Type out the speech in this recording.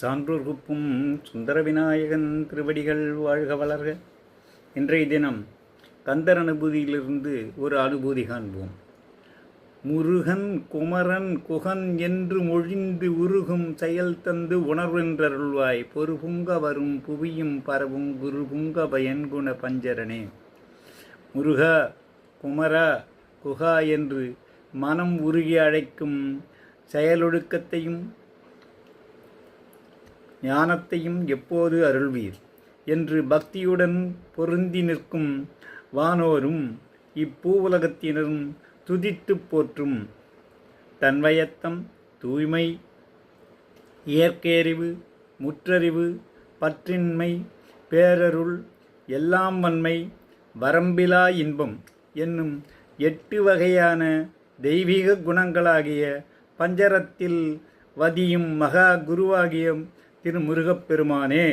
சான்றூர்குப்பும் சுந்தர விநாயகன் திருவடிகள் வாழ்க வளர்க. இன்றைய தினம் கந்தர் அனுபூதியிலிருந்து ஒரு அனுபூதி காண்போம். முருகன் குமரன் குகன் என்று மொழிந்து உருகும் செயல் தந்து உணர்வென்றருள்வாய். பொறுபுங்க வரும் புவியும் பரவும் குருபுங்க பயன்குண பஞ்சரனே. முருகா குமரா குகா என்று மனம் உருகி அழைக்கும் செயலொழுக்கத்தையும் ஞானத்தையும் எப்போது அருள்வீர்? என்று பக்தியுடன் பொருந்தி நிற்கும் வானோரும் இப்பூவுலகத்தினரும் துதித்துப் போற்றும் தன்வயத்தம் தூய்மை இயற்கையறிவு முற்றறிவு பற்றின்மை பேரருள் எல்லாம் வன்மை வரம்பிலா இன்பம் என்னும் எட்டு வகையான தெய்வீக குணங்களாகிய பஞ்சரத்தில் வதியும் மகா குருவாகிய திரு முருகப்பெருமானே